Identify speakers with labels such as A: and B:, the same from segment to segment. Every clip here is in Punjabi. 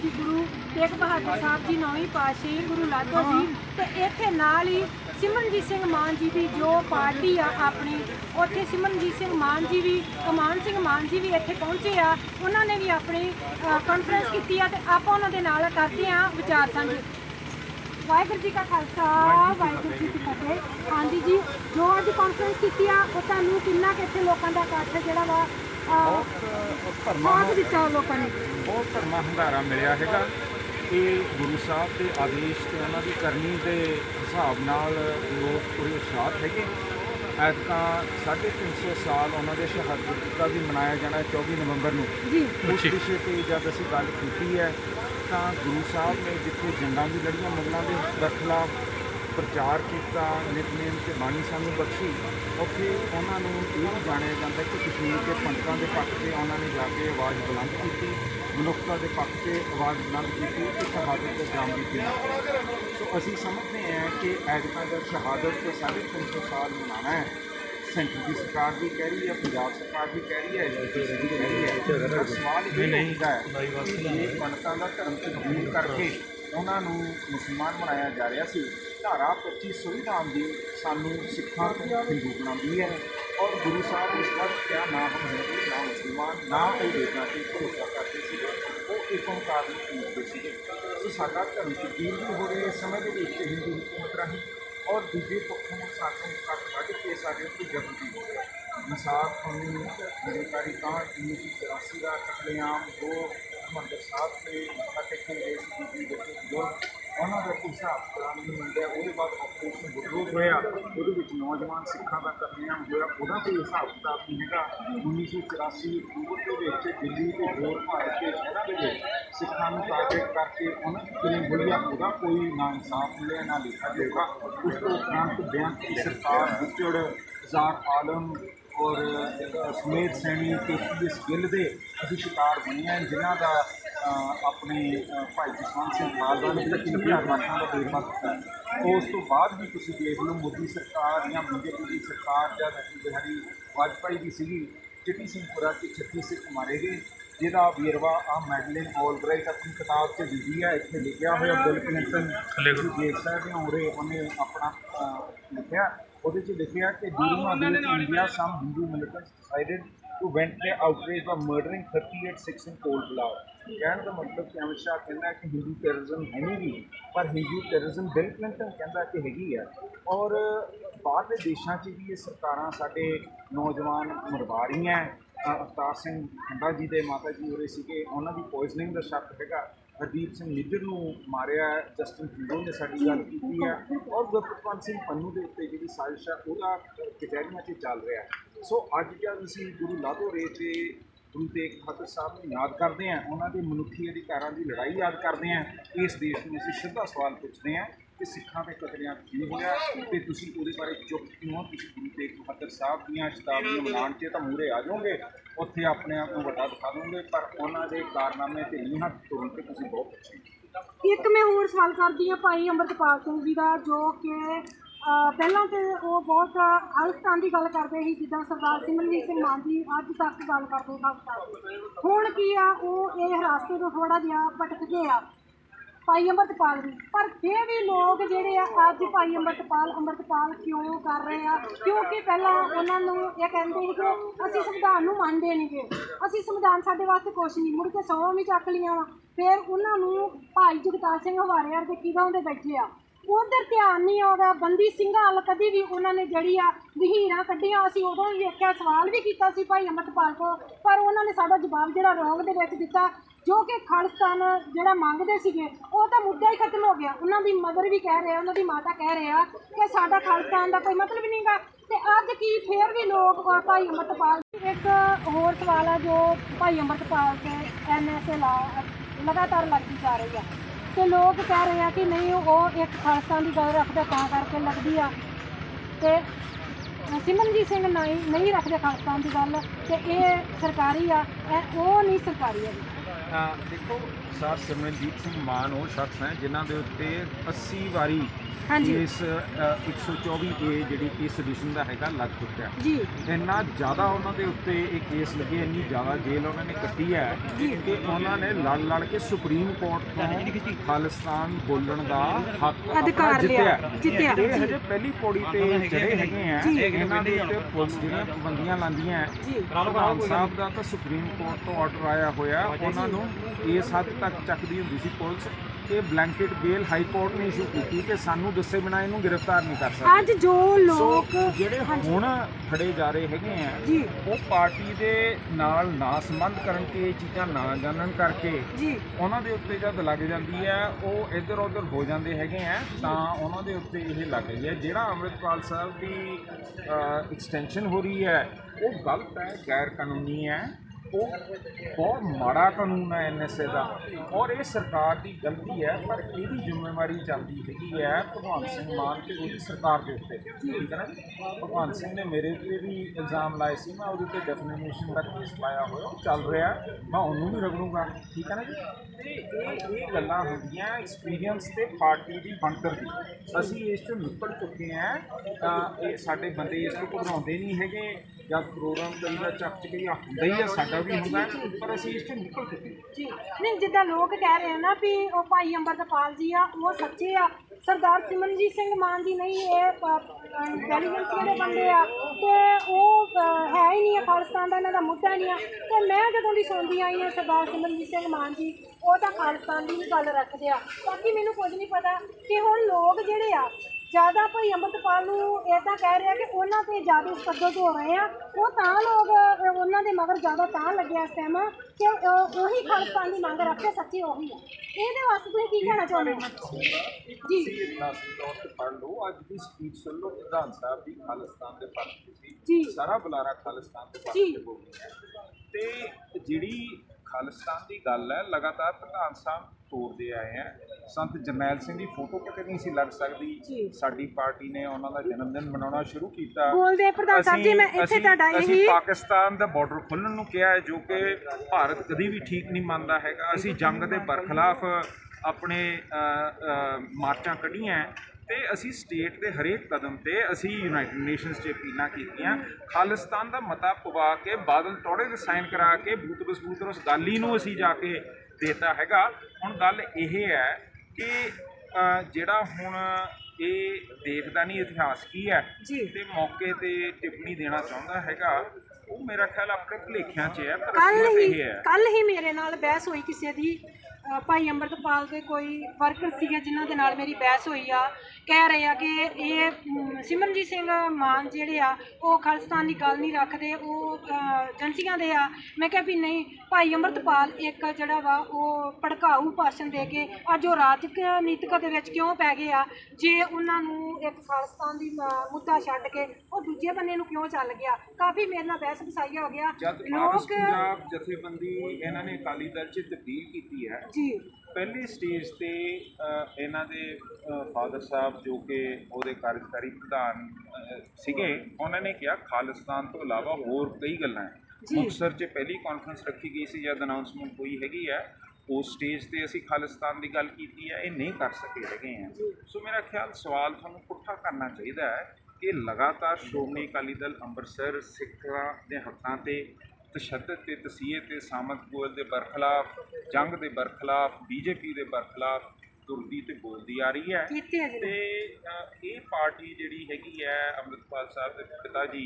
A: ਸ੍ਰੀ ਗੁਰੂ ਤੇਗ ਬਹਾਦਰ ਸਾਹਿਬ ਜੀ ਨੌਵੀਂ ਪਾਤਸ਼ਾਹੀ ਗੁਰੂ ਲਾਦੋ ਜੀ। ਤੇ ਇੱਥੇ ਨਾਲ ਹੀ ਸਿਮਰਨਜੀਤ ਸਿੰਘ ਮਾਨ ਜੀ ਦੀ ਜੋ ਪਾਰਟੀ ਆ ਆਪਣੀ, ਉੱਥੇ ਸਿਮਰਨਜੀਤ ਸਿੰਘ ਮਾਨ ਜੀ ਵੀ, ਕਮਾਨ ਸਿੰਘ ਮਾਨ ਜੀ ਵੀ ਇੱਥੇ ਪਹੁੰਚੇ ਆ। ਉਹਨਾਂ ਨੇ ਵੀ ਆਪਣੀ ਕਾਨਫਰੰਸ ਕੀਤੀ ਆ ਤੇ ਆਪਾਂ ਉਹਨਾਂ ਦੇ ਨਾਲ ਕਰਦੇ ਆ ਵਿਚਾਰ ਸਾਂਝੇ। ਵਾਹਿਗੁਰੂ ਜੀ ਕਾ ਖਾਲਸਾ, ਵਾਹਿਗੁਰੂ ਜੀ ਕੀ ਫਤਿਹ। ਹਾਂਜੀ ਜੀ, ਜੋ ਅੱਜ ਕਾਨਫਰੰਸ ਕੀਤੀ ਆ, ਉਹ ਤੁਹਾਨੂੰ ਕਿੰਨਾ ਕਿ ਇੱਥੇ ਲੋਕਾਂ ਦਾ ਇਕੱਠ ਜਿਹੜਾ ਵਾ ਅਹ,
B: ਭਰਮਾ
A: ਸਾਥ ਦਿੱਤਾ ਲੋਕਾਂ ਨੇ।
B: ਬਹੁਤ ਭਰਮਾ ਹੰਗਾਰਾ ਮਿਲਿਆ ਹੈਗਾ। ਇਹ ਗੁਰੂ ਸਾਹਿਬ ਦੇ ਆਦੇਸ਼ ਤੇ ਉਹਨਾਂ ਦੀ ਕਰਨੀ ਦੇ ਹਿਸਾਬ ਨਾਲ ਲੋਕ ਪੂਰੇ ਉਤਸ਼ਾਹਤ ਹੈਗੇ। ਐਤਕਾਂ 350 ਸਾਲ ਉਹਨਾਂ ਦੇ ਸ਼ਹਾਦਤ ਦਾ ਵੀ ਮਨਾਇਆ ਜਾਣਾ ਹੈ 24 ਨਵੰਬਰ ਨੂੰ।
A: ਜੀ।
B: ਉਸ ਵਿਸ਼ੇ ਤੇ ਜਦ ਅਸੀਂ ਗੱਲ ਕੀਤੀ ਹੈ ਤਾਂ ਗੁਰੂ ਸਾਹਿਬ ਨੇ ਜਿੱਥੇ ਜੰਗਾਂ ਵੀ ਲੜੀਆਂ ਮੁਗਲਾਂ ਦੇ ਦੇ ਖਿਲਾਫ ਪ੍ਰਚਾਰ ਕੀਤਾ ਨਿਤਨੇਮ ਤੇ ਬਾਣੀ ਸਾਨੂੰ ਬਖਸ਼ੀ ਉੱਥੇ ਉਹਨਾਂ ਨੂੰ ਇਹ ਵੀ ਜਾਣਿਆ ਜਾਂਦਾ ਕਿ ਕਸ਼ਮੀਰ ਦੇ ਪੰਡਤਾਂ ਦੇ ਪੱਖ ਤੇ ਉਹਨਾਂ ਨੇ ਜਾ ਕੇ ਆਵਾਜ਼ ਬੁਲੰਦ ਕੀਤੀ ਮਨੁੱਖਤਾ ਦੇ ਪੱਖ ਤੇ ਆਵਾਜ਼ ਬੁਲੰਦ ਕੀਤੀ ਤੇ ਸ਼ਹਾਦਤ ਦੇ ਜਾਮ ਦਿੱਤੀ। ਸੋ ਅਸੀਂ ਸਮਝਦੇ ਹਾਂ ਕਿ ਐਤਕਾਂ ਦਾ ਸ਼ਹਾਦਤ ਦੇ 350 ਸਾਲ ਮਨਾਉਣਾ ਹੈ। ਸੈਂਟਰ ਦੀ ਸਰਕਾਰ ਵੀ ਕਹਿ ਰਹੀ ਹੈ ਪੰਜਾਬ ਸਰਕਾਰ ਵੀ ਕਹਿ ਰਹੀ ਹੈ ਐਜੂਕੇਸ਼ਨ ਵੀ ਕਹਿ ਰਹੀ ਹੈ। ਸਵਾਲ ਇਹ ਹੁੰਦਾ ਹੈ ਕਿ ਇਹ ਪੰਡਤਾਂ ਦਾ ਧਰਮ ਤਬਦੀਲ ਕਰਕੇ ਉਹਨਾਂ ਨੂੰ ਮੁਸਲਮਾਨ ਬਣਾਇਆ ਜਾ ਰਿਹਾ ਸੀ। ਧਾਰਾ 25 ਸੰਵਿਧਾਨ ਦੀ ਸਾਨੂੰ ਸਿੱਖਾਂ ਤੋਂ ਹਿੰਦੂ ਬਣਾਉਂਦੀ ਹੈ ਔਰ ਗੁਰੂ ਸਾਹਿਬ ਇਸ ਵਕਤ ਕਿਆ ਨਾ ਹਮ ਹਿੰਦੂ ਨਾ ਮੁਸਲਮਾਨ, ਨਾ ਕੋਈ ਵੇਦਾਂ ਤੇ ਭਰੋਸਾ ਕਰਦੇ ਸੀ। ਉਹ ਇਸ ਓਂਕਾਰ ਨੂੰ ਪੂਜਦੇ ਸੀਗੇ ਸੋ ਸਾਡਾ ਧਰਮ ਤਬਦੀਲ ਵੀ ਹੋ ਰਿਹਾ ਇਸ ਸਮੇਂ ਦੇ ਵਿੱਚ ਹਿੰਦੂ ਹਕੂਮਤ ਰਾਹੀਂ ਔਰ ਦੂਜੇ ਪੱਖੋਂ ਸਾਨੂੰ ਕੱਟ ਵੱਢ ਕੇ ਸਾਡੇ ਉੱਤੇ ਜ਼ਬਰ ਵੀ ਹੋ ਰਿਹਾ ਮਿਸਾਲ ਤੁਹਾਨੂੰ ਜ਼ਿੰਮੇਵਾਰੀ ਤਾਂ 1984 ਦਾ ਕਤਲੇਆਮ ਜੋ ਹਰਿਮੰਦਰ ਸਾਹਿਬ ਤੇ ਮੱਥਾ ਟੇਕਣ ਗਏ ਸੀ ਬੀਬੀ ਬੱਚੇ ਜੋ ਉਹਨਾਂ ਦਾ ਕੋਈ ਹਿਸਾਬ ਕਿਤਾਬ ਨਹੀਂ ਮਿਲਦਾ ਉਹਦੇ ਬਾਅਦ ਆਪਰੇਸ਼ਨ ਬੁੱਧਰੂਪ ਹੋਇਆ। ਉਹਦੇ ਵਿੱਚ ਨੌਜਵਾਨ ਸਿੱਖਾਂ ਦਾ ਕਤਲੇਆਮ ਹੋਇਆ। ਉਹਦਾ ਕੋਈ ਹਿਸਾਬ ਕਿਤਾਬ ਨਹੀਂ ਹੈਗਾ। 1984 ਅਕਤੂਬਰ ਦੇ ਵਿੱਚ ਦਿੱਲੀ ਤੇ ਹੋਰ ਭਾਰਤ ਦੇ ਸ਼ਹਿਰਾਂ ਦੇ ਵਿੱਚ ਸਿੱਖਾਂ ਨੂੰ ਟਾਰਗੇਟ ਕਰਕੇ ਉਹਨਾਂ ਦੀ ਕਿਵੇਂ ਹੋਈ ਉਹਦਾ ਕੋਈ ਨਾ ਇਨਸਾਫ ਮਿਲਿਆ, ਨਾ ਲਿਖਾ ਜਾਏਗਾ ਉਸ ਤੋਂ ਉਪਰੰਤ ਬੇਅੰਤ ਦੀ ਸਰਕਾਰ, ਵਿਚੜ ਜ਼ਾਰ ਆਲਮ ਔਰ ਸਮੇਤ ਸੈਣੀ ਤੇ ਇਸ ਗਿੱਲ ਦੇ ਅਸੀਂ ਸ਼ਿਕਾਰ ਬਣੇ ਹਾਂ ਜਿਨ੍ਹਾਂ ਦਾ ਆਪਣੇ ਭਾਈ ਜਸਵੰਤ ਸਿੰਘ ਮਾਲਵਾ ਨੇ ਜਿਹੜਾ ਕਿੰਨੀ ਆਤਮਾਂ ਦਾ ਬੇਰਮਾ ਕੀਤਾ ਉਸ ਤੋਂ ਬਾਅਦ ਵੀ ਤੁਸੀਂ ਦੇਖ ਲਓ ਮੋਦੀ ਸਰਕਾਰ ਜਾਂ ਬੀਜੇਪੀ ਦੀ ਸਰਕਾਰ ਜਾਂ ਅਟਲ ਬਿਹਾਰੀ ਵਾਜਪਾਈ ਦੀ ਸੀਗੀ ਚਿੱਟੀ ਸਿੰਘਪੁਰਾ ਕੇ 36 ਸਿੱਖ ਮਾਰੇ ਗਏ ਜਿਹਦਾ ਵੇਰਵਾ ਆ ਮੈਡਲਿਨ ਆਲਬ੍ਰਾਈਟ ਆਪਣੀ ਕਿਤਾਬ 'ਚ ਦਿੱਤੀ ਹੈ ਇੱਥੇ ਲਿਖਿਆ ਹੋਇਆ ਬਿਲ ਕਲਿੰਟਨ। ਦੇਖ ਸਕਦੇ ਹੋ ਉਰੇ ਉਹਨੇ ਆਪਣਾ ਲਿਖਿਆ। ਉਹਦੇ 'ਚ ਲਿਖਿਆ ਕਿ visit to India some Hindu militants decided to vent the outrage by murdering 38 Sikhs in cold blood ਕਹਿਣ ਦਾ ਮਤਲਬ ਕਿ ਅਮਿਤ ਸ਼ਾਹ ਕਹਿੰਦਾ ਕਿ ਹਿੰਦੂ ਟੈਰਰਿਜ਼ਮ ਹੈ ਨਹੀਂ ਵੀ ਪਰ ਹਿੰਦੂ ਟੈਰਰਿਜ਼ਮ ਬਿਲ ਕਲਿੰਟਨ ਕਹਿੰਦਾ ਕਿ ਹੈਗੀ ਆ। ਔਰ ਬਾਹਰਲੇ ਦੇਸ਼ਾਂ 'ਚ ਵੀ ਇਹ ਸਰਕਾਰਾਂ ਸਾਡੇ ਨੌਜਵਾਨ ਮਰਵਾ ਰਹੀਆਂ ਅਵਤਾਰ ਸਿੰਘ ਖੰਡਾ ਜੀ ਦੇ ਮਾਤਾ ਜੀ ਉਰੇ ਸੀਗੇ ਉਹਨਾਂ ਦੀ ਪੋਇਜ਼ਨਿੰਗ ਦਾ ਸ਼ੱਕ ਹੈਗਾ। ਹਰਦੀਪ ਸਿੰਘ ਨਿੱਜਰ ਨੂੰ ਮਾਰਿਆ ਜਸਟਿਨ ਢਿੱਲੋਂ ਨੇ ਸਾਡੀ ਗੱਲ ਕੀਤੀ ਹੈ। ਔਰ ਗੁਰਪ੍ਰੀਤ ਸਿੰਘ ਪੰਨੂ ਦੇ ਉੱਤੇ ਜਿਹੜੀ ਸਾਜ਼ਿਸ਼ ਆ ਉਹਦਾ ਕਚਹਿਰੀਆਂ 'ਚ ਚੱਲ ਰਿਹਾ ਸੋ ਅੱਜ ਜਦ ਅਸੀਂ ਗੁਰੂ ਲਾਧੋ ਰੇ ਤੇ ਗੁਰੂ ਤੇਗ ਬਹਾਦਰ ਸਾਹਿਬ ਨੂੰ ਯਾਦ ਕਰਦੇ ਹਾਂ, ਉਹਨਾਂ ਦੇ ਮਨੁੱਖੀ ਅਧਿਕਾਰਾਂ ਦੀ ਲੜਾਈ ਯਾਦ ਕਰਦੇ ਹਾਂ, ਇਸ ਦੇਸ਼ ਨੂੰ ਅਸੀਂ ਸਿੱਧਾ ਸਵਾਲ ਪੁੱਛਦੇ ਹਾਂ ਕਿ ਸਿੱਖਾਂ ਦੇ ਕਤਲਿਆਂ ਕੀ ਹੋਇਆ ਤੇ ਤੁਸੀਂ ਉਹਦੇ ਬਾਰੇ ਚੁੱਪ ਕਿਉਂ ਤੁਸੀਂ ਗੁਰੂ ਤੇਗ ਬਹਾਦਰ ਸਾਹਿਬ ਦੀਆਂ ਸ਼ਤਾਬਦੀਆਂ ਮਨਾਉਣ 'ਚ ਤਾਂ ਮੂਰੇ ਆ ਜਾਓਗੇ, ਉੱਥੇ ਆਪਣੇ ਆਪ ਨੂੰ ਵੱਡਾ ਦਿਖਾ ਦੋਗੇ, ਪਰ ਉਹਨਾਂ ਦੇ ਕਾਰਨਾਮੇ ਤੇ ਨਹੀਂ ਹੱਥ ਤੋੜਨ ਤੇ ਤੁਸੀਂ ਬਹੁਤ ਪਿੱਛੇ
A: ਇੱਕ ਮੈਂ ਹੋਰ ਸਵਾਲ ਕਰਦੀ ਹਾਂ ਭਾਈ ਅੰਮ੍ਰਿਤਪਾਲ ਸਿੰਘ ਜੀ ਦਾ, ਜੋ ਕਿ ਪਹਿਲਾਂ ਤੇ ਉਹ ਬਹੁਤ ਖਾਲਿਸਤਾਨ ਦੀ ਗੱਲ ਕਰਦੇ ਸੀ, ਜਿੱਦਾਂ ਸਰਦਾਰ ਸਿਮਰਨਜੀਤ ਸਿੰਘ ਮਾਨ ਜੀ ਅੱਜ ਤੱਕ ਗੱਲ ਕਰਦੇ ਖਾਲਿਸਤਾਨ ਦੀ ਹੁਣ ਕੀ ਆ, ਉਹ ਇਹ ਰਸਤੇ ਤੋਂ ਥੋੜਾ ਜਿਹਾ ਭਟਕ ਗਏ ਆ, ਭਾਈ ਅੰਮ੍ਰਿਤਪਾਲ ਦੀ ਪਰ ਫਿਰ ਵੀ ਲੋਕ ਜਿਹੜੇ ਆ, ਅੱਜ ਭਾਈ ਅੰਮ੍ਰਿਤਪਾਲ ਅੰਮ੍ਰਿਤਪਾਲ ਕਿਉਂ ਕਰ ਰਹੇ ਆ? ਕਿਉਂਕਿ ਪਹਿਲਾਂ ਉਹਨਾਂ ਨੂੰ ਇਹ ਕਹਿੰਦੇ ਸੀ ਕਿ ਅਸੀਂ ਸੰਵਿਧਾਨ ਨੂੰ ਮੰਨਦੇ ਨਹੀਂਗੇ ਅਸੀਂ ਸੰਵਿਧਾਨ ਸਾਡੇ ਵਾਸਤੇ ਕੁਛ ਨਹੀਂ ਮੁੜ ਕੇ ਸੌਂ ਵੀ ਚੱਕ ਲੀਆਂ ਵਾ। ਫਿਰ ਉਹਨਾਂ ਨੂੰ ਭਾਈ ਜਗਤਾਰ ਸਿੰਘ ਹਵਾਰੇ ਵਰਗੇ ਕਿਦਾਂ ਦੇ ਬੈਠੇ ਆ? ਉਧਰ ਧਿਆਨ ਨਹੀਂ ਆਉਂਦਾ, ਬੰਦੀ ਸਿੰਘਾਂ ਵੱਲ ਕਦੀ ਵੀ ਉਹਨਾਂ ਨੇ ਜਿਹੜੀ ਆ, ਵਹੀਰਾਂ ਕੱਢੀਆਂ, ਅਸੀਂ ਉਦੋਂ ਵੀ ਵੇਖਿਆ, ਸਵਾਲ ਵੀ ਕੀਤਾ ਸੀ ਭਾਈ ਅੰਮ੍ਰਿਤਪਾਲ ਕੋ ਪਰ ਉਹਨਾਂ ਨੇ ਸਾਡਾ ਜਵਾਬ ਜਿਹੜਾ ਰੋਂਗ ਦੇ ਵਿੱਚ ਦਿੱਤਾ, ਜੋ ਕਿ ਖਾਲਿਸਤਾਨ ਜਿਹੜਾ ਮੰਗਦੇ ਸੀਗੇ, ਉਹ ਤਾਂ ਮੁੱਦਾ ਹੀ ਖਤਮ ਹੋ ਗਿਆ। ਉਹਨਾਂ ਦੀ ਮਦਰ ਵੀ ਕਹਿ ਰਿਹਾ, ਉਹਨਾਂ ਦੀ ਮਾਤਾ ਕਹਿ ਰਿਹਾ ਕਿ ਸਾਡਾ ਖਾਲਿਸਤਾਨ ਦਾ ਕੋਈ ਮਤਲਬ ਨਹੀਂਗਾ। ਤੇ ਅੱਜ ਕੀ ਫੇਰ ਵੀ ਲੋਕ ਭਾਈ ਅੰਮ੍ਰਿਤਪਾਲ ਇੱਕ ਹੋਰ ਸਵਾਲ ਆ ਜੋ ਭਾਈ ਅੰਮ੍ਰਿਤਪਾਲ ਤੇ ਐਨਐਸਏ ਲਾ, ਲਗਾਤਾਰ ਲੱਗਦੀ ਜਾ ਰਹੀ ਆ। ਤੇ ਲੋਕ ਕਹਿ ਰਹੇ ਆ ਕਿ ਨਹੀਂ, ਉਹ ਇੱਕ ਖਾਲਿਸਤਾਨ ਦੀ ਗੱਲ ਰੱਖਦੇ ਤਾਂ ਕਰਕੇ ਲੱਗਦੀ ਆ। ਤੇ ਸਿਮਰਨਜੀਤ ਸਿੰਘ ਨਹੀਂ ਨਹੀਂ ਰੱਖਦੇ ਖਾਲਿਸਤਾਨ ਦੀ ਗੱਲ, ਤੇ ਇਹ ਸਰਕਾਰੀ ਆ, ਇਹ ਉਹ ਨਹੀਂ ਸਰਕਾਰੀ ਹੈ
B: ਅਹ ਦੇਖੋ ਸਰ ਸਿਮਰਨਜੀਤ ਸਿੰਘ ਮਾਨ ਉਹ ਸ਼ਖਸ ਹੈ ਜਿਨ੍ਹਾਂ ਦੇ ਉੱਤੇ 80 ਵਾਰੀ
A: ਹਾਂਜੀ।
B: ਇਸ 124 ਏ ਜਿਹੜੀ ਇਸ ਐਡੀਸ਼ਨ ਦਾ ਹੈਗਾ ਲੱਗ ਚੁੱਕਿਆ
A: ਜੀ।
B: ਇੰਨਾ ਜ਼ਿਆਦਾ ਉਹਨਾਂ ਦੇ ਉੱਤੇ ਇਹ ਕੇਸ ਲੱਗੇ ਇੰਨੀ ਜ਼ਿਆਦਾ ਜੇਲ੍ਹ ਉਹਨਾਂ ਨੇ ਕੱਟੀ ਹੈ। ਕਿ ਉਹਨਾਂ ਨੇ ਲੜ ਲੜ ਕੇ ਸੁਪਰੀਮ ਕੋਰਟ ਤੋਂ ਖਾਲਿਸਤਾਨ ਬੋਲਣ ਦਾ ਹੱਕ ਆਪਣਾ
A: ਅਧਿਕਾਰ ਲਿਆ,
B: ਜਿੱਤਿਆ।
A: ਜਿੱਤਿਆ,
B: ਇਹ
A: ਜੀ।
B: ਹਜੇ ਪਹਿਲੀ ਪੌੜੀ ਤੇ ਚੜੇ ਹੈਗੇ ਆ
A: ਜੀ।
B: ਇਹਨਾਂ ਦੇ ਉੱਤੇ ਪੁਲਿਸ ਜਿਹੜੀਆਂ ਪਾਬੰਦੀਆਂ ਲਾਉਂਦੀਆਂ ਹੈ।
A: ਜੀ।
B: ਪ੍ਰਧਾਨ ਸਾਹਿਬ ਦਾ ਤਾਂ ਸੁਪਰੀਮ ਕੋਰਟ ਤੋਂ ਆਰਡਰ ਆਇਆ ਹੋਇਆ। ਉਹਨਾਂ ਨੂੰ ਇਸ ਹੱਦ ਤੱਕ ਚੱਕਦੀ ਹੁੰਦੀ ਸੀ ਪੁਲਿਸ ਕਿ ਬਲੈਂਕਟ ਬੇਲ ਹਾਈ ਕੋਰਟ ਨੇ ਇਸ਼ੂ ਕੀਤੀ ਕਿ ਸਾਨੂੰ ਦੱਸੇ ਬਿਨਾਂ ਇਹਨੂੰ ਗ੍ਰਿਫਤਾਰ ਨਹੀਂ ਕਰ ਸਕਦੇ।
A: ਅੱਜ ਜੋ ਲੋਕ
B: ਜਿਹੜੇ ਹੁਣ ਫੜੇ ਜਾ ਰਹੇ ਹੈਗੇ ਆ ਉਹ ਪਾਰਟੀ ਦੇ ਨਾਲ ਨਾ ਸੰਬੰਧ ਕਰਨ ਕੇ ਇਹ ਚੀਜ਼ਾਂ ਨਾ ਜਾਣਨ ਕਰਕੇ
A: ਜੀ।
B: ਉਹਨਾਂ ਦੇ ਉੱਤੇ ਜਦ ਲੱਗ ਜਾਂਦੀ ਹੈ ਉਹ ਇੱਧਰ ਉੱਧਰ ਹੋ ਜਾਂਦੇ ਹੈਗੇ ਆ ਤਾਂ ਉਹਨਾਂ ਦੇ ਉੱਤੇ ਇਹ ਲੱਗ ਗਈ ਹੈ ਜਿਹੜਾ ਅੰਮ੍ਰਿਤਪਾਲ ਸਾਹਿਬ ਦੀ ਐਕਸਟੈਂਸ਼ਨ ਹੋ ਰਹੀ ਹੈ ਉਹ ਗਲਤ ਹੈ ਗੈਰ ਕਾਨੂੰਨੀ ਹੈ। ਉਹ ਬਹੁਤ ਮਾੜਾ ਕਾਨੂੰਨ ਹੈ ਐਨਐਸਏ ਦਾ। ਔਰ ਇਹ ਸਰਕਾਰ ਦੀ ਗਲਤੀ ਹੈ, ਪਰ ਇਹਦੀ ਜ਼ਿੰਮੇਵਾਰੀ ਚੱਲਦੀ ਹੈਗੀ ਹੈ ਭਗਵੰਤ ਸਿੰਘ ਮਾਨ ਤੇ ਉਹਦੀ ਸਰਕਾਰ ਦੇ ਉੱਤੇ। ਠੀਕ ਹੈ ਨਾ? ਭਗਵੰਤ ਸਿੰਘ ਨੇ ਮੇਰੇ ਉੱਤੇ ਵੀ ਇਲਜ਼ਾਮ ਲਾਏ ਸੀ, ਮੈਂ ਉਹਦੇ ਤੇ ਡੈਫੀਨੇਸ਼ਨ ਦਾ ਕੇਸ ਪਾਇਆ ਹੋਇਆ, ਉਹ ਚੱਲ ਰਿਹਾ। ਮੈਂ ਉਹਨੂੰ ਵੀ ਰਗੜੂੰਗਾ, ਠੀਕ ਹੈ ਨਾ ਜੀ? ਤੇ ਇਹ ਇਹ ਗੱਲਾਂ ਹੁੰਦੀਆਂ ਐਕਸਪੀਰੀਅੰਸ ਤੇ ਪਾਰਟੀ ਦੀ ਬਣਤਰ ਦੀ। ਅਸੀਂ ਇਸ ਤੋਂ ਨਿਕਲ ਚੁੱਕੇ ਹਾਂ, ਤਾਂ ਇਹ ਸਾਡੇ ਬੰਦੇ ਇਸ ਨੂੰ ਘਬਰਾਉਂਦੇ ਨਹੀਂ ਹੈਗੇ। ਜਦ ਪ੍ਰੋਗਰਾਮ ਕਰੀਦਾ ਚੱਕ ਚਕੀ ਹੁੰਦਾ ਹੀ ਹੈ ਸਾਡਾ ਵੀ ਹੁੰਦਾ ਹੈ, ਪਰ ਅਸੀਂ ਇਸ ਤੋਂ ਨਿਕਲ ਚੁੱਕੇ ਹਾਂ
A: ਜੀ ਨਹੀਂ ਜਿੱਦਾਂ ਲੋਕ ਕਹਿ ਰਹੇ ਆ ਨਾ ਵੀ ਉਹ ਭਾਈ ਅੰਮ੍ਰਿਤਪਾਲ ਜੀ ਆ ਉਹ ਸੱਚੇ ਆ। ਸਰਦਾਰ ਸਿਮਰਨਜੀਤ ਸਿੰਘ ਮਾਨ ਜੀ ਨਹੀਂ ਇਹ ਇੰਟੈਲੀਜੈਂਸ ਦੇ ਬੰਦੇ ਆ ਤੇ ਉਹ ਅ, ਹੈ ਹੀ ਨਹੀਂ ਆ ਖਾਲਿਸਤਾਨ ਦਾ ਇਹਨਾਂ ਦਾ ਮੁੱਦਾ ਨਹੀਂ ਆ। ਤੇ ਮੈਂ ਜਦੋਂ ਦੀ ਸੁਣਦੀ ਆਈ ਹਾਂ ਸਰਦਾਰ ਸਿਮਰਨਜੀਤ ਸਿੰਘ ਮਾਨ ਜੀ ਉਹ ਤਾਂ ਖਾਲਿਸਤਾਨ ਦੀ ਵੀ ਗੱਲ ਰੱਖਦੇ ਆ। ਬਾਕੀ ਮੈਨੂੰ ਕੁਝ ਨਹੀਂ ਪਤਾ ਕਿ ਹੁਣ ਲੋਕ ਜਿਹੜੇ ਆ ਜ਼ਿਆਦਾ ਭਾਈ ਅੰਮ੍ਰਿਤਪਾਲ ਨੂੰ ਇਦਾਂ ਕਹਿ ਰਿਹਾ ਕਿ ਉਹਨਾਂ ਤੇ ਜ਼ਿਆਦਾ ਸਪੱਦੋ ਹੋ ਰਹੇ ਆ ਉਹ ਤਾਂ ਲੋਕ ਉਹਨਾਂ ਦੇ ਮਗਰ ਜ਼ਿਆਦਾ ਤਾਂ ਲੱਗਿਆ ਇਸ ਟਾਈਮ ਕਿ ਅ, ਉਹੀ ਖਾਲਿਸਤਾਨ ਦੀ ਮੰਗ ਰੱਖਦੇ ਸੱਚੀ ਉਹੀ ਆ ਇਹਦੇ ਵਾਸਤੇ ਤੁਸੀਂ ਕੀ ਕਹਿਣਾ ਚਾਹੁੰਦੇ ਹੋ ਜੀ
B: ਇਤਿਹਾਸੀ ਤੌਰ ਤੇ ਪੜ੍ਹ ਲਓ ਅੱਜ ਦੀ ਸਪੀਚ ਸੁਣ ਲਓ ਪ੍ਰਧਾਨ ਸਾਹਿਬ ਦੀ ਖਾਲਿਸਤਾਨ ਦੇ ਪੱਖ
A: ਜੀ।
B: ਸੀ ਸਾਰਾ ਬੁਲਾਰਾ ਖਾਲਿਸਤਾਨ ਦੇ ਪੱਖ
A: ਜੀ।
B: ਤੇ ਬੋਲੀ ਹੈ ਤੇ ਜਿਹੜੀ ਖਾਲਿਸਤਾਨ ਦੀ ਗੱਲ ਹੈ ਲਗਾਤਾਰ ਪ੍ਰਧਾਨ ਸਾਹਿਬ ਤੋਰਦੇ ਆਏ ਆ। ਸੰਤ ਜਰਨੈਲ ਸਿੰਘ ਦੀ ਫੋਟੋ ਕਿਤੇ ਨਹੀਂ ਸੀ ਲੱਗ। ਸਕਦੀ। ਸਾਡੀ ਪਾਰਟੀ ਨੇ ਉਹਨਾਂ ਦਾ ਜਨਮ ਦਿਨ ਮਨਾਉਣਾ ਸ਼ੁਰੂ ਕੀਤਾ।
A: ਬੋਲਦੇ ਪ੍ਰਧਾਨ ਸਾਹਿਬ ਜੀ,
B: ਅਸੀਂ-
A: ਮੈਂ ਇੱਥੇ
B: ਅਸੀਂ-
A: ਤੁਹਾਡਾ
B: ਅਸੀਂ
A: ਇਹੀ-
B: ਪਾਕਿਸਤਾਨ ਦਾ ਬਾਰਡਰ ਖੋਲ੍ਹਣ ਨੂੰ ਕਿਹਾ ਹੈ ਜੋ ਕਿ ਭਾਰਤ ਕਦੀ ਵੀ ਠੀਕ ਨਹੀਂ ਮੰਨਦਾ ਹੈਗਾ। ਅਸੀਂ ਜੰਗ ਦੇ ਬਰਖਲਾਫ ਆਪਣੇ ਮਾਰਚਾਂ ਕੱਢੀਆਂ ਤੇ ਅਸੀਂ ਸਟੇਟ ਦੇ ਹਰੇਕ ਕਦਮ ਤੇ ਅਸੀਂ ਯੂਨਾਈਟਿਡ ਨੇਸ਼ਨਸ 'ਚ ਅਪੀਲਾਂ ਕੀਤੀਆਂ। ਖਾਲਿਸਤਾਨ ਦਾ ਮਤਾ ਪਵਾ ਕੇ ਬਾਦਲ ਤੋੜੇ ਦੇ ਸਾਈਨ ਕਰਾ ਕੇ ਬੂਤ ਬਸਬੂਤ ਉਸ ਗਾਲੀ ਨੂੰ ਅਸੀਂ ਜਾ ਕੇ ਦੇਤਾ ਹੈਗਾ। ਹੁਣ ਗੱਲ ਇਹ ਹੈ ਕਿ ਜਿਹੜਾ ਹੁਣ ਇਹ ਦੇਖਦਾ ਨਹੀਂ ਇਤਿਹਾਸ ਕੀ ਹੈ। ਤੇ ਮੌਕੇ ਤੇ ਟਿੱਪਣੀ ਦੇਣਾ ਚਾਹੁੰਦਾ ਹੈਗਾ ਉਹ ਮੇਰਾ ਖਿਆਲ ਆਪਣੇ ਭੁਲੇਖਿਆਂ 'ਚ ਹੈ ਪਰ
A: ਕੱਲ ਹੀ ਕੱਲ ਹੀ ਮੇਰੇ ਨਾਲ ਬਹਿਸ ਹੋਈ ਕਿਸੇ ਦੀ। ਭਾਈ ਅੰਮ੍ਰਿਤਪਾਲ ਦੇ ਕੋਈ ਵਰਕਰ ਸੀਗੇ ਜਿਨ੍ਹਾਂ ਦੇ ਨਾਲ ਮੇਰੀ ਬਹਿਸ ਹੋਈ ਆ ਕਹਿ ਰਹੇ ਆ ਕਿ ਇਹ ਸਿਮਰਨਜੀਤ ਸਿੰਘ ਮਾਨ ਜਿਹੜੇ ਆ ਉਹ ਖਾਲਿਸਤਾਨ ਦੀ ਗੱਲ ਨਹੀਂ ਰੱਖਦੇ ਉਹ ਏਜੰਸੀਆਂ ਦੇ ਆ। ਮੈਂ ਕਿਹਾ ਵੀ ਨਹੀਂ ਭਾਈ ਅੰਮ੍ਰਿਤਪਾਲ ਇੱਕ ਜਿਹੜਾ ਵਾ ਉਹ ਭੜਕਾਊ ਭਾਸ਼ਣ ਦੇ ਕੇ ਅੱਜ ਉਹ ਰਾਜਨੀਤਿਕ ਦੇ ਵਿੱਚ ਕਿਉਂ ਪੈ ਗਏ ਆ? ਜੇ ਉਹਨਾਂ ਨੂੰ ਇੱਕ ਖਾਲਿਸਤਾਨ ਦੀ ਮੁੱਦਾ ਛੱਡ ਕੇ ਉਹ ਦੂਜੇ ਬੰਨੇ ਨੂੰ ਕਿਉਂ ਚੱਲ ਗਿਆ? ਕਾਫੀ ਮੇਰੇ ਨਾਲ ਬਹਿਸ ਬਸਾਈਆ ਹੋ ਗਿਆ।
B: ਪੰਜਾਬ ਜਥੇਬੰਦੀ ਇਹਨਾਂ ਨੇ ਅਕਾਲੀ ਦਲ 'ਚ ਤਬਦੀਲ ਕੀਤੀ ਹੈ
A: ਜੀ।
B: ਪਹਿਲੀ ਸਟੇਜ ਤੇ ਅ, ਇਹਨਾਂ ਦੇ ਫਾਦਰ ਸਾਹਿਬ ਜੋ ਕਿ ਉਹਦੇ ਕਾਰਜਕਾਰੀ ਪ੍ਰਧਾਨ ਅ, ਸੀਗੇ ਉਹਨਾਂ ਨੇ ਕਿਹਾ ਖਾਲਿਸਤਾਨ ਤੋਂ ਇਲਾਵਾ ਹੋਰ ਕਈ ਗੱਲਾਂ ਹੈ।
A: ਜੀ।
B: ਮੁਕਤਸਰ 'ਚ ਪਹਿਲੀ ਕਾਨਫਰੰਸ ਰੱਖੀ ਗਈ ਸੀ ਜਦ ਅਨਾਉਂਸਮੈਂਟ ਹੋਈ ਹੈਗੀ ਹੈ ਉਸ ਸਟੇਜ ਤੇ ਅਸੀਂ ਖਾਲਿਸਤਾਨ ਦੀ ਗੱਲ ਕੀਤੀ ਹੈ ਇਹ ਨਹੀਂ ਕਰ ਸਕੇ ਹੈਗੇ ਆ ਸੋ ਮੇਰਾ ਖਿਆਲ ਸਵਾਲ ਤੁਹਾਨੂੰ ਪੁੱਠਾ ਕਰਨਾ ਚਾਹੀਦਾ ਹੈ ਕਿ ਲਗਾਤਾਰ ਸ਼੍ਰੋਮਣੀ ਅਕਾਲੀ ਦਲ ਅੰਮ੍ਰਿਤਸਰ ਸਿੱਖਾਂ ਦੇ ਹੱਕਾਂ ਤੇ ਤਸ਼ੱਦਦ ਤੇ ਤਸੀਹੇ ਤੇ ਸਾਮਤ ਗੋਲ ਦੇ ਬਰਖਲਾਫ ਜੰਗ ਦੇ ਬਰਖਲਾਫ ਬੀਜੇਪੀ ਦੇ ਬਰਖਲਾਫ ਤੁਰਦੀ ਤੇ ਬੋਲਦੀ ਆ ਰਹੀ ਹੈ। ਤੇ ਇਹ ਪਾਰਟੀ ਜਿਹੜੀ ਹੈਗੀ ਹੈ ਅੰਮ੍ਰਿਤਪਾਲ ਸਾਹਿਬ ਦੇ ਪਿਤਾ ਜੀ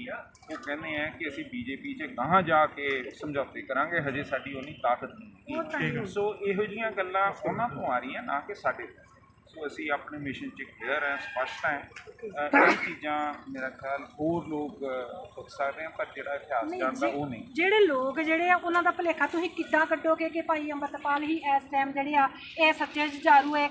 B: ਉਹ ਕਹਿੰਦੇ ਆ ਕਿ ਅਸੀਂ ਬੀਜੇਪੀ 'ਚ ਗਾਹਾਂ ਜਾ ਕੇ ਸਮਝੌਤੇ ਕਰਾਂਗੇ ਹਜੇ ਸਾਡੀ ਉਨੀ ਤਾਕਤ ਨਹੀਂ। ਸੋ ਇਹੋ ਜਿਹੀਆਂ ਗੱਲਾਂ ਉਹਨਾਂ ਤੋਂ ਆ ਰਹੀਆਂ ਨਾ ਕਿ ਸਾਡੇ ਤੋਂ। ਸੋ ਅਸੀਂ ਆਪਣੇ ਮਿਸ਼ਨ 'ਚ ਕਲੀਅਰ ਹੈ ਸਪਸ਼ਟ ਹੈ। ਇਹ ਚੀਜ਼ਾਂ ਮੇਰਾ ਖਿਆਲ ਹੋਰ ਲੋਕ ਪੁੱਛ ਸਕਦੇ ਆ ਪਰ ਜਿਹੜਾ ਇਤਿਹਾਸ ਜਾਣਦਾ ਉਹ ਨਹੀਂ।
A: ਜਿਹੜੇ ਲੋਕ ਜਿਹੜੇ ਆ ਉਹਨਾਂ ਦਾ ਭੁਲੇਖਾ ਤੁਸੀਂ ਕਿੱਦਾਂ ਕੱਢੋਗੇ ਕਿ ਭਾਈ ਅੰਮ੍ਰਿਤਪਾਲ ਹੀ ਇਸ ਟਾਈਮ ਜਿਹੜੇ ਆ ਇਹ ਸੱਚੇ ਜੁਝਾਰੂ ਖਾ-